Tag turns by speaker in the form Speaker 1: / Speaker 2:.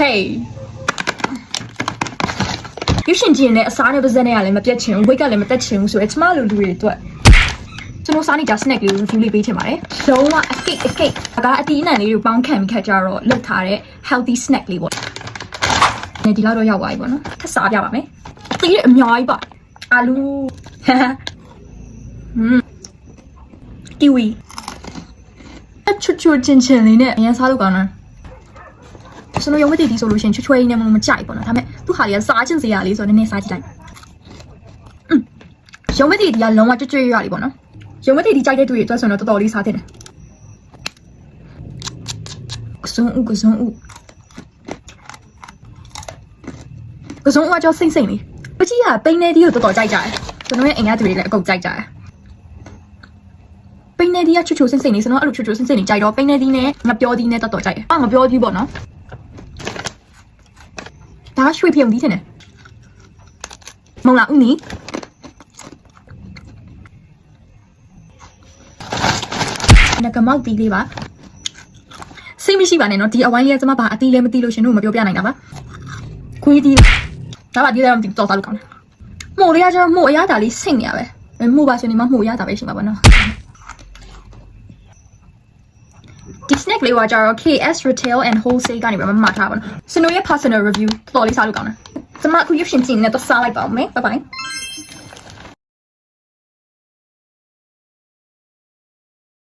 Speaker 1: hey ရုပ်ရှင်ကြည့်နေတဲ့အစားနဲ့ပါဇက်နဲ့ကလည်းမပြတ်ချင်ဘူး weight ကလည်းမတက်ချင်ဘူးဆိုတော့ကျမလိုလူတွေအတွက်ကျွန်တော်စားနေကြ snack လေးကို review လေးပေးချင်ပါတယ်။လုံးဝအကိတ်အကိတ်ဒါကအတီးအနှံလေးကိုပေါင်းခံပြီးခက်ကြတော့လောက်ထားတဲ့ healthy snack လေးပေါ့။ဒီလောက်တော့ရောက်သွားပြီပေါ့နော်။ထပ်စားပြပါမယ်။တီးရအများကြီးပါ။အာလူဟမ်ကီဝီအချွတ်ချွတ်ချင်းချင်းလေးနဲ့အရင်စားလို့ကောင်းတာ။ ကျွန်တော်ရုံးမတည်ဒီဆိုလို့ရှရင်ချွတ်ချွဲကြီးနဲ့မလို့မကြိုက်ပေါ့နော်။ဒါပေမဲ့သူ့ဟာလေးကစားချင်းစရာလေးဆိုတော့နည်းနည်းစားကြည့်လိုက်။อืมရုံးမတည်ဒီကလုံးဝကြွကြွရရလေးပေါ့နော်။ရုံးမတည်ဒီကြိုက်တဲ့သူတွေအတွက်ဆိုတော့တော်တော်လေးစားတဲ့တယ်။ကစုံဦးကစုံဦးကစုံဦးကကြောစိမ့်စိမ့်လေး။ပကြီးကပိန်းနေဒီကိုတော်တော်ကြိုက်ကြတယ်။ကျွန်တော်ရဲ့အိမ်ကသူတွေလည်းအကုန်ကြိုက်ကြတယ်။ပိန်းနေဒီကချွတ်ချွတ်စိမ့်စိမ့်လေးကျွန်တော်အဲ့လိုချွတ်ချွတ်စိမ့်စိမ့်လေးကြိုက်တော့ပိန်းနေဒီနဲ့ငပြောဒီနဲ့တော်တော်ကြိုက်တယ်။အာငပြောဒီပေါ့နော်။ ဒါရွှေပြုံဒီတယ်။မုံလာဦးနီနကမောက်တီးလေးပါစိတ်မရှိပါနဲ့နော်ဒီအဝိုင်းလေးကကျမဘာအတီးလည်းမတီးလို့ရှင်တို့မပြောပြနိုင်တာပါခွေးတီးဒါပါဒီလည်းမတီးတော့စားလို့ကောင်းတယ်မို့လေးကကျတော့မို့အရသာလေးစိတ်နေရပဲမို့ပါရှင်ဒီမှာမို့အရသာပဲရှိမှာပါနော် ဒီ snack လေးကကျတော့ KS Retail and Wholesale ကနေပဲမမှားထားပါဘူးစနိုရဲ့ personal review တော်တော်လေးစားလို့ကောင်းတယ်ကျမအခုရုပ်ရှင်ကြည့်နေတော့စားလိုက်ပါဦးမယ် bye bye